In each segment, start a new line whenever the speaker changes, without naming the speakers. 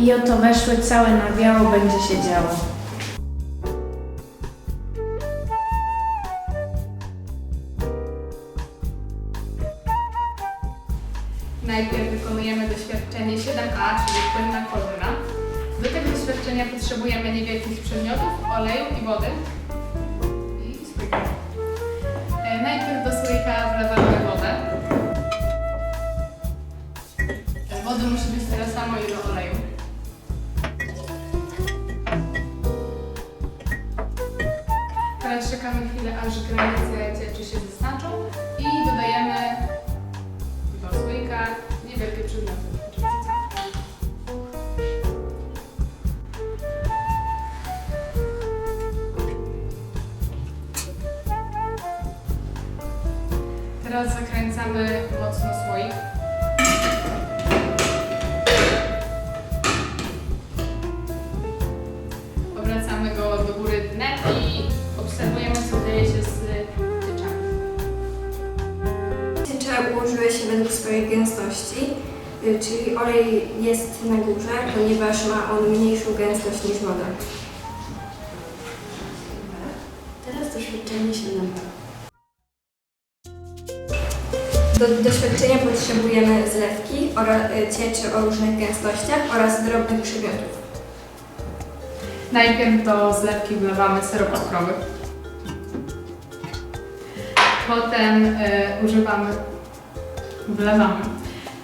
I oto weszły całe na biało, będzie się działo.
Najpierw wykonujemy doświadczenie 7a, czyli płynna kolumna. Do tego doświadczenia potrzebujemy niewielkich przedmiotów, oleju i wody. Czekamy chwilę, aż granice cieczy się zaznaczą i dodajemy do słoika niewielkie przedmioty. Teraz zakręcamy mocno słoik.
Według swojej gęstości, y, czyli olej jest na górze, ponieważ ma on mniejszą gęstość niż woda. Teraz doświadczenie się nam Do doświadczenia potrzebujemy zlewki, oraz, cieczy o różnych gęstościach oraz drobnych przedmiotów.
Najpierw do zlewki wlewamy syrop cukrowy. Potem e, używamy, wlewamy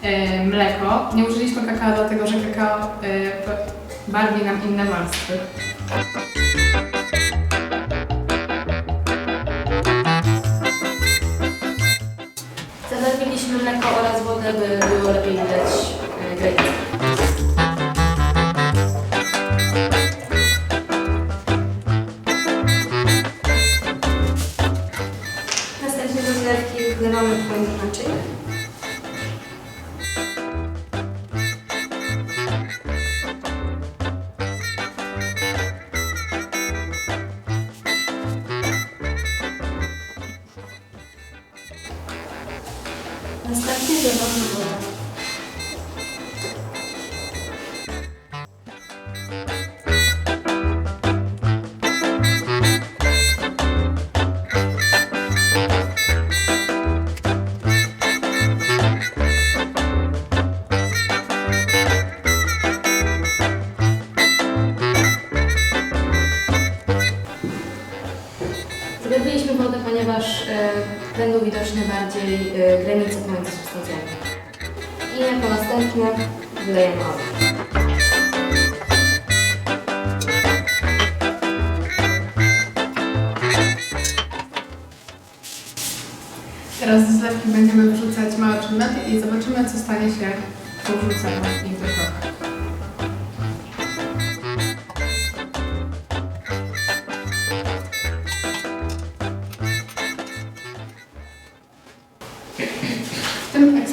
e, mleko. Nie użyliśmy kakao, dlatego że kakao e, barwi nam inne warstwy.
Zalewiliśmy mleko oraz wodę, by było lepiej widać e,
Następnie wlewamy wodę.
Zlewiliśmy wodę, ponieważ e, będą widoczne bardziej e, granice pomiędzy substancjami. I jako następne wlejemy olej.
Teraz do zlewki będziemy wrzucać małe przedmioty i zobaczymy, co stanie się po wrzuceniu ich do środka.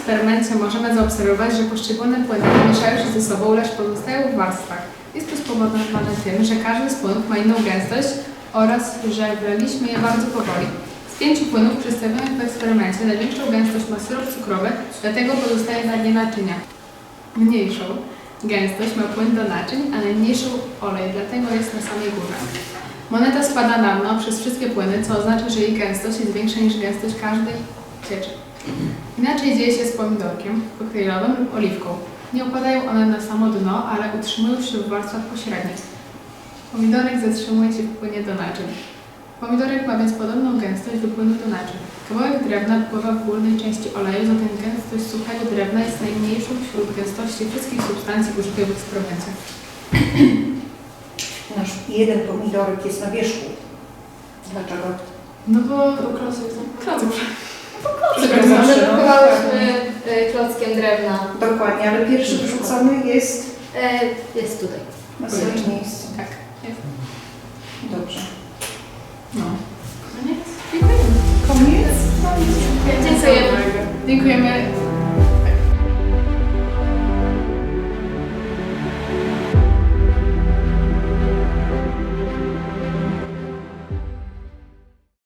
Eksperymencie możemy zaobserwować, że poszczególne płyny mieszają się ze sobą, lecz pozostają w warstwach. Jest to spowodowane tym, że każdy z płynów ma inną gęstość oraz że wylaliśmy je bardzo powoli. Z pięciu płynów przedstawionych w eksperymencie największą gęstość ma syrop cukrowy, dlatego pozostaje na dnie naczynia. Mniejszą gęstość ma płyn do naczyń, a najmniejszą olej, dlatego jest na samej górze. Moneta spada na dno przez wszystkie płyny, co oznacza, że jej gęstość jest większa niż gęstość każdej cieczy. Inaczej dzieje się z pomidorkiem koktajlowym lub oliwką. Nie opadają one na samo dno, ale utrzymują się w warstwach pośrednich. Pomidorek zatrzymuje się w płynie do naczyń. Pomidorek ma więc podobną gęstość do płynu do naczyń. Kawałek drewna pływa w górnej części oleju, zatem gęstość suchego drewna jest najmniejszą wśród gęstości wszystkich substancji użytych w eksperymencie.
Nasz jeden pomidorek jest na wierzchu. Dlaczego?
No bo klocek klocek.
Drewna.
Dokładnie, ale pierwszy wrzucony jest
E, Jest tutaj.
na swoim miejscu.
Tak.
Dobrze.
No. Koniec? Dziękujemy.
Koniec?
Dziękujemy.
Dziękujemy